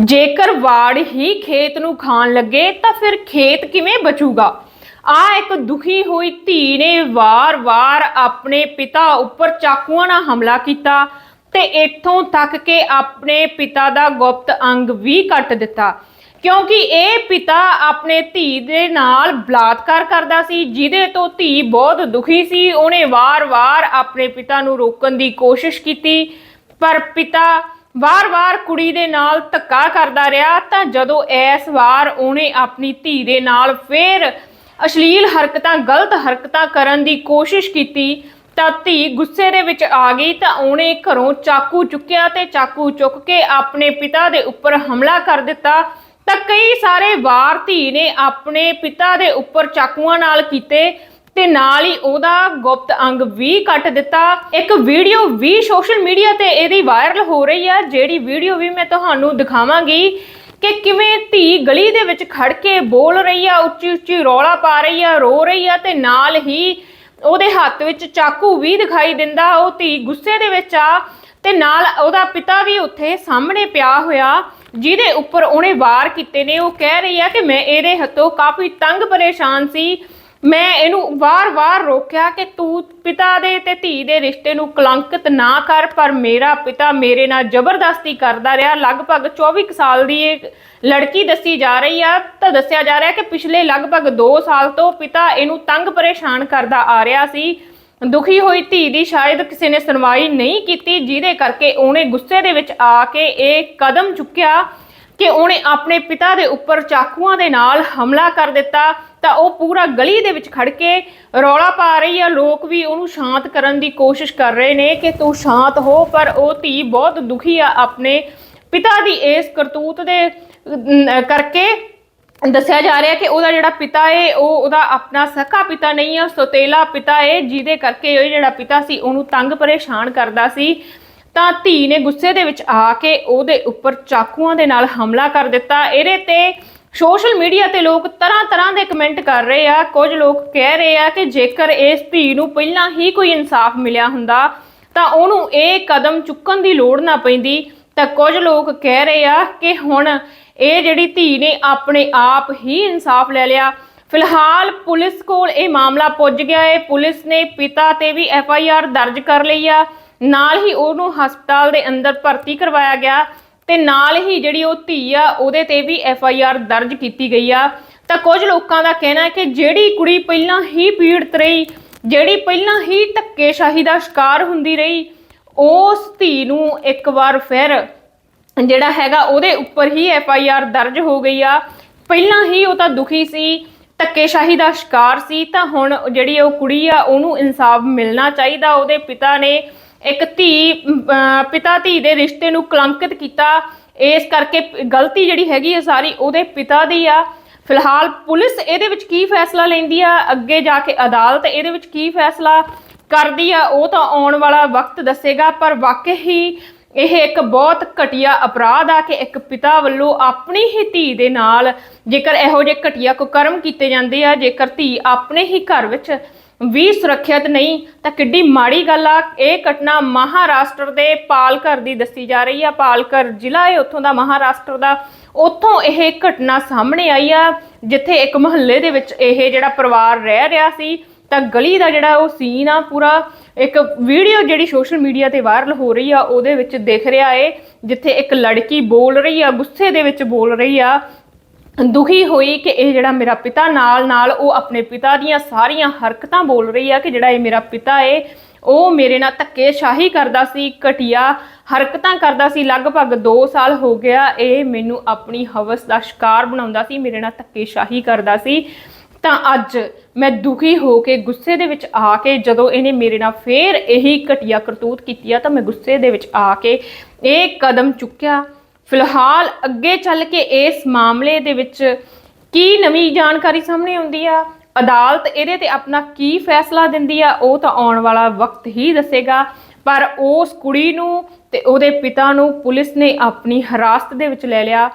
ਜੇਕਰ ਵਾੜ ਹੀ ਖੇਤ ਨੂੰ ਖਾਣ ਲੱਗੇ, ਤਾਂ ਫਿਰ ਖੇਤ ਕਿਵੇਂ ਬਚੂਗਾ? ਆ ਇੱਕ ਦੁਖੀ ਹੋਈ ਧੀ ਨੇ ਵਾਰ-ਵਾਰ ਆਪਣੇ ਪਿਤਾ ਉੱਪਰ ਚਾਕੂਆਂ ਨਾਲ ਹਮਲਾ ਕੀਤਾ ਤੇ ਇੱਥੋਂ ਤੱਕ ਕਿ ਆਪਣੇ ਪਿਤਾ ਦਾ ਗੁਪਤ ਅੰਗ ਵੀ ਕੱਟ ਦਿੱਤਾ। ਕਿਉਂਕਿ ਇਹ ਪਿਤਾ ਆਪਣੇ ਧੀ ਦੇ ਨਾਲ ਬਲਾਤਕਾਰ ਕਰਦਾ ਸੀ, ਜਿਹਦੇ ਤੋਂ ਧੀ ਬਹੁਤ ਦੁਖੀ ਸੀ। ਉਹਨੇ ਵਾਰ-ਵਾਰ ਆਪਣੇ ਪਿਤਾ ਨੂੰ ਰੋਕਣ ਦੀ ਕੋਸ਼ਿਸ਼ ਕੀਤੀ, ਪਰ ਪਿਤਾ ਵਾਰ-ਵਾਰ ਕੁੜੀ ਦੇ ਨਾਲ ਧੱਕਾ ਕਰਦਾ ਰਿਹਾ ਤਾਂ ਜਦੋਂ ਇਸ ਵਾਰ ਉਹਨੇ ਆਪਣੀ ਧੀ ਦੇ ਨਾਲ ਫੇਰ ਅਸ਼ਲੀਲ ਹਰਕਤਾਂ, ਗਲਤ ਹਰਕਤਾਂ ਕਰਨ ਦੀ ਕੋਸ਼ਿਸ਼ ਕੀਤੀ ਤਾਂ ਧੀ ਗੁੱਸੇ ਦੇ ਵਿੱਚ ਆ ਗਈ ਤਾਂ ਉਹਨੇ ਘਰੋਂ ਚਾਕੂ ਚੁੱਕਿਆ ਤੇ ਚਾਕੂ ਚੁੱਕ ਕੇ ਆਪਣੇ ਪਿਤਾ ਦੇ ਉੱਪਰ ਹਮਲਾ ਕਰ ਦਿੱਤਾ। ਤਾਂ ਕਈ ਸਾਰੇ ਵਾਰ ਧੀ ਨੇ ਆਪਣੇ ਪਿਤਾ ਦੇ ਉੱਪਰ ਚਾਕੂਆਂ ਨਾਲ ਕੀਤੇ ਤੇ ਨਾਲ ਹੀ ਉਹਦਾ ਗੁਪਤ ਅੰਗ ਵੀ ਕੱਟ ਦਿੱਤਾ। ਇੱਕ ਵੀਡੀਓ ਵੀ ਸੋਸ਼ਲ ਮੀਡੀਆ ਤੇ ਇਹਦੀ ਵਾਇਰਲ ਹੋ ਰਹੀ ਆ, ਜਿਹੜੀ ਵੀਡੀਓ ਵੀ ਮੈਂ ਤੁਹਾਨੂੰ ਦਿਖਾਵਾਂਗੀ ਕਿ ਕਿਵੇਂ ਧੀ ਗਲੀ ਦੇ ਵਿੱਚ ਖੜ ਕੇ ਬੋਲ ਰਹੀ ਆ, ਉੱਚੀ ਉੱਚੀ ਰੌਲਾ ਪਾ ਰਹੀ ਆ, ਰੋ ਰਹੀ ਆ ਤੇ ਨਾਲ ਹੀ ਉਹਦੇ ਹੱਥ ਵਿੱਚ ਚਾਕੂ ਵੀ ਦਿਖਾਈ ਦਿੰਦਾ, ਉਹ ਧੀ ਗੁੱਸੇ ਦੇ ਵਿੱਚ ਆ ਤੇ ਨਾਲ ਉਹਦਾ ਪਿਤਾ ਵੀ ਉੱਥੇ ਸਾਹਮਣੇ ਪਿਆ ਹੋਇਆ, ਜਿਹਦੇ ਉੱਪਰ ਉਹਨੇ ਵਾਰ ਕੀਤੇ ਨੇ। ਉਹ ਕਹਿ ਰਹੀ ਆ ਕਿ ਮੈਂ ਇਹਦੇ ਹੱਥੋਂ ਕਾਫੀ ਤੰਗ ਪਰੇਸ਼ਾਨ ਸੀ। ਮੈਂ ਇਹਨੂੰ ਵਾਰ-ਵਾਰ ਰੋਕਿਆ ਕਿ ਤੂੰ ਪਿਤਾ ਦੇ ਤੇ ਧੀ ਦੇ ਰਿਸ਼ਤੇ ਨੂੰ ਕਲੰਕਿਤ ਨਾ ਕਰ, ਪਰ ਮੇਰਾ ਪਿਤਾ ਮੇਰੇ ਨਾਲ ਜ਼ਬਰਦਸਤੀ ਕਰਦਾ ਰਿਹਾ। ਲਗਭਗ 24 ਕੁ ਸਾਲ ਦੀ ਇਹ ਲੜਕੀ ਦੱਸੀ ਜਾ ਰਹੀ ਆ, ਤਾਂ ਦੱਸਿਆ ਜਾ ਰਿਹਾ ਕਿ ਪਿਛਲੇ ਲਗਭਗ 2 ਸਾਲ ਤੋਂ ਪਿਤਾ ਇਹਨੂੰ ਤੰਗ ਪਰੇਸ਼ਾਨ ਕਰਦਾ ਆ ਰਿਹਾ ਸੀ। ਦੁਖੀ ਹੋਈ ਧੀ ਦੀ ਸ਼ਾਇਦ ਕਿਸੇ ਨੇ ਸੁਣਵਾਈ ਨਹੀਂ ਕੀਤੀ, ਜਿਹਦੇ ਕਰਕੇ ਉਹਨੇ ਗੁੱਸੇ ਦੇ ਵਿੱਚ ਆ ਕੇ ਇਹ ਕਦਮ ਚੁੱਕਿਆ। ਕਿ ਉਹਨੇ ਆਪਣੇ ਪਿਤਾ ਦੇ ਉੱਪਰ ਚਾਕੂਆਂ ਦੇ ਨਾਲ ਹਮਲਾ ਕਰ ਦਿੱਤਾ, ਤਾਂ ਉਹ ਪੂਰਾ ਗਲੀ ਦੇ ਵਿੱਚ ਖੜ ਕੇ ਰੌਲਾ ਪਾ ਰਹੀ ਆ। ਲੋਕ ਵੀ ਉਹਨੂੰ ਸ਼ਾਂਤ ਕਰਨ ਦੀ ਕੋਸ਼ਿਸ਼ ਕਰ ਰਹੇ ਨੇ ਕਿ ਤੂੰ ਸ਼ਾਂਤ ਹੋ, ਪਰ ਉਹ ਧੀ ਬਹੁਤ ਦੁਖੀ ਆ ਆਪਣੇ ਪਿਤਾ ਦੀ। ਇਸ ਕਰਤੂਤ ਦੇ ਕਰਕੇ ਦੱਸਿਆ ਜਾ ਰਿਹਾ ਕਿ ਉਹਦਾ ਜਿਹੜਾ ਪਿਤਾ ਏ, ਉਹ ਉਹਦਾ ਆਪਣਾ ਸਕਾ ਪਿਤਾ ਨਹੀਂ ਆ, ਸੋਤੇਲਾ ਪਿਤਾ ਏ, ਜਿਹਦੇ ਕਰਕੇ ਉਹ ਜਿਹੜਾ ਪਿਤਾ ਸੀ, ਉਹਨੂੰ ਤੰਗ ਪਰੇਸ਼ਾਨ ਕਰਦਾ ਸੀ। ਤਾਂ ਧੀ ਨੇ ਗੁੱਸੇ ਦੇ ਵਿੱਚ ਆ ਕੇ ਉਹਦੇ ਉੱਪਰ ਚਾਕੂਆਂ ਦੇ ਨਾਲ ਹਮਲਾ ਕਰ ਦਿੱਤਾ। ਇਹਦੇ ਤੇ ਸੋਸ਼ਲ ਮੀਡੀਆ ਤੇ ਲੋਕ ਤਰ੍ਹਾਂ ਤਰ੍ਹਾਂ ਦੇ ਕਮੈਂਟ ਕਰ ਰਹੇ ਆ। ਕੁਝ ਲੋਕ ਕਹਿ ਰਹੇ ਆ ਕਿ ਜੇਕਰ ਇਸ ਧੀ ਨੂੰ ਪਹਿਲਾਂ ਹੀ ਕੋਈ ਇਨਸਾਫ ਮਿਲਿਆ ਹੁੰਦਾ, ਤਾਂ ਉਹਨੂੰ ਇਹ ਕਦਮ ਚੁੱਕਣ ਦੀ ਲੋੜ ਨਾ ਪੈਂਦੀ। ਤਾਂ ਕੁਝ ਲੋਕ ਕਹਿ ਰਹੇ ਆ ਕਿ ਹੁਣ ਇਹ ਜਿਹੜੀ ਧੀ ਨੇ ਆਪਣੇ ਆਪ ਹੀ ਇਨਸਾਫ ਲੈ ਲਿਆ। ਫਿਲਹਾਲ ਪੁਲਿਸ ਕੋਲ ਇਹ ਮਾਮਲਾ ਪੁੱਜ ਗਿਆ ਹੈ ਪੁਲਿਸ ਨੇ ਪਿਤਾ ਤੇ ਵੀ ਐਫ ਆਈ ਆਰ ਦਰਜ ਕਰ ਲਈ ਆ। ਨਾਲ ਹੀ ਉਹਨੂੰ ਹਸਪਤਾਲ ਦੇ ਅੰਦਰ ਭਰਤੀ ਕਰਵਾਇਆ ਗਿਆ ਤੇ ਨਾਲ ਹੀ ਜਿਹੜੀ ਉਹ ਧੀ ਆ, ਉਹਦੇ ਤੇ ਵੀ ਐਫ ਆਈ ਆਰ ਦਰਜ ਕੀਤੀ ਗਈ ਆ। ਤਾਂ ਕੁਝ ਲੋਕਾਂ ਦਾ ਕਹਿਣਾ ਹੈ ਕਿ ਜਿਹੜੀ ਕੁੜੀ ਪਹਿਲਾਂ ਹੀ ਪੀੜਤ ਰਹੀ, ਜਿਹੜੀ ਪਹਿਲਾਂ ਹੀ ਧੱਕੇਸ਼ਾਹੀ ਦਾ ਸ਼ਿਕਾਰ ਹੁੰਦੀ ਰਹੀ, ਉਸ ਧੀ ਨੂੰ ਇੱਕ ਵਾਰ ਫਿਰ ਜਿਹੜਾ ਹੈਗਾ ਉਹਦੇ ਉੱਪਰ ਹੀ ਐਫ ਆਈ ਆਰ ਦਰਜ ਹੋ ਗਈ ਆ। ਪਹਿਲਾਂ ਹੀ ਉਹ ਤਾਂ ਦੁਖੀ ਸੀ, ਧੱਕੇਸ਼ਾਹੀ ਦਾ ਸ਼ਿਕਾਰ ਸੀ, ਤਾਂ ਹੁਣ ਜਿਹੜੀ ਉਹ ਕੁੜੀ ਆ, ਉਹਨੂੰ ਇਨਸਾਫ ਮਿਲਣਾ ਚਾਹੀਦਾ, ਉਹਦੇ ਪਿਤਾ ਨੇ ਇੱਕ ਧੀ ਅਮ, ਪਿਤਾ ਧੀ ਦੇ ਰਿਸ਼ਤੇ ਨੂੰ ਕਲੰਕਿਤ ਕੀਤਾ। ਇਸ ਕਰਕੇ ਪ- ਗਲਤੀ ਜਿਹੜੀ ਹੈਗੀ ਆ ਸਾਰੀ ਉਹਦੇ ਪਿਤਾ ਦੀ ਆ। ਫਿਲਹਾਲ ਪੁਲਿਸ ਇਹਦੇ ਵਿੱਚ ਕੀ ਫੈਸਲਾ ਲੈਂਦੀ ਆ? ਅੱਗੇ ਜਾ ਕੇ ਅਦਾਲਤ ਇਹਦੇ ਵਿੱਚ ਕੀ ਫੈਸਲਾ ਕਰਦੀ ਆ ਉਹ ਤਾਂ ਆਉਣ ਵਾਲਾ ਵਕਤ ਦੱਸੇਗਾ। ਪਰ ਵਾਕਈ ਹੀ ਇਹ ਇੱਕ ਬਹੁਤ ਘਟੀਆ ਅਪਰਾਧ ਆ ਕਿ ਇੱਕ ਪਿਤਾ ਵੱਲੋਂ ਆਪਣੀ ਹੀ ਧੀ ਦੇ ਨਾਲ ਜੇਕਰ ਇਹੋ ਜਿਹੇ ਘਟੀਆ ਕੁਕਰਮ ਕੀਤੇ ਜਾਂਦੇ ਆ ਜੇਕਰ ਧੀ ਆਪਣੇ ਹੀ ਘਰ ਵਿੱਚ ਵੀ ਸੁਰੱਖਿਅਤ ਨਹੀਂ, ਤਾਂ ਕਿੱਡੀ ਮਾੜੀ ਗੱਲ ਆ। ਇਹ ਘਟਨਾ ਮਹਾਰਾਸ਼ਟਰ ਦੇ ਪਾਲਕਰ ਦੀ ਦੱਸੀ ਜਾ ਰਹੀ ਆ। ਪਾਲਕਰ ਜ਼ਿਲ੍ਹਾ ਹੈ, ਉੱਥੋਂ ਦਾ ਮਹਾਰਾਸ਼ਟਰ ਦਾ। ਉੱਥੋਂ ਇਹ ਘਟਨਾ ਸਾਹਮਣੇ ਆਈ ਆ, ਜਿੱਥੇ ਇੱਕ ਮੁਹੱਲੇ ਦੇ ਵਿੱਚ ਇਹ ਜਿਹੜਾ ਪਰਿਵਾਰ ਰਹਿ ਰਿਹਾ ਸੀ, ਤਾਂ ਗਲੀ ਦਾ ਜਿਹੜਾ ਉਹ ਸੀਨ ਆ ਪੂਰਾ, ਇੱਕ ਵੀਡੀਓ ਜਿਹੜੀ ਸੋਸ਼ਲ ਮੀਡੀਆ ਤੇ ਵਾਇਰਲ ਹੋ ਰਹੀ ਆ, ਉਹਦੇ ਵਿੱਚ ਦਿਖ ਰਿਹਾ ਏ, ਜਿੱਥੇ ਇੱਕ ਲੜਕੀ ਬੋਲ ਰਹੀ ਆ, ਗੁੱਸੇ ਦੇ ਵਿੱਚ ਬੋਲ ਰਹੀ ਆ ਦੁਖੀ ਹੋਈ ਕਿ ਇਹ ਜਿਹੜਾ ਮੇਰਾ ਪਿਤਾ ਨਾਲ ਨਾਲ ਉਹ ਆਪਣੇ ਪਿਤਾ ਦੀਆਂ ਸਾਰੀਆਂ ਹਰਕਤਾਂ ਬੋਲ ਰਹੀ ਆ ਕਿ ਜਿਹੜਾ ਇਹ ਮੇਰਾ ਪਿਤਾ ਏ, ਉਹ ਮੇਰੇ ਨਾਲ ਧੱਕੇਸ਼ਾਹੀ ਕਰਦਾ ਸੀ, ਘਟੀਆ ਹਰਕਤਾਂ ਕਰਦਾ ਸੀ। ਲਗਭਗ 2 ਸਾਲ ਹੋ ਗਿਆ ਇਹ ਮੈਨੂੰ ਆਪਣੀ ਹਵਸ ਦਾ ਸ਼ਿਕਾਰ ਬਣਾਉਂਦਾ ਸੀ, ਮੇਰੇ ਨਾਲ ਧੱਕੇਸ਼ਾਹੀ ਕਰਦਾ ਸੀ। ਤਾਂ ਅੱਜ ਮੈਂ ਦੁਖੀ ਹੋ ਕੇ ਗੁੱਸੇ ਦੇ ਵਿੱਚ ਆ ਕੇ ਜਦੋਂ ਇਹਨੇ ਮੇਰੇ ਨਾਲ ਫੇਰ ਇਹੀ ਘਟੀਆ ਕਰਤੂਤ ਕੀਤੀ ਆ, ਤਾਂ ਮੈਂ ਗੁੱਸੇ ਦੇ ਵਿੱਚ ਆ ਕੇ ਇਹ ਕਦਮ ਚੁੱਕਿਆ। ਫਿਲਹਾਲ ਅੱਗੇ ਚੱਲ ਕੇ ਇਸ ਮਾਮਲੇ ਦੇ ਵਿੱਚ ਕੀ ਨਵੀਂ ਜਾਣਕਾਰੀ ਸਾਹਮਣੇ ਆਉਂਦੀ ਆ? ਅਦਾਲਤ ਇਹਦੇ ਤੇ ਆਪਣਾ ਕੀ ਫੈਸਲਾ ਦਿੰਦੀ ਆ? ਉਹ ਤਾਂ ਆਉਣ ਵਾਲਾ ਵਕਤ ਹੀ ਦੱਸੇਗਾ। ਪਰ ਉਸ ਕੁੜੀ ਨੂੰ ਤੇ ਉਹਦੇ ਪਿਤਾ ਨੂੰ ਪੁਲਿਸ ਨੇ ਆਪਣੀ ਹਿਰਾਸਤ ਦੇ ਵਿੱਚ ਲੈ ਲਿਆ।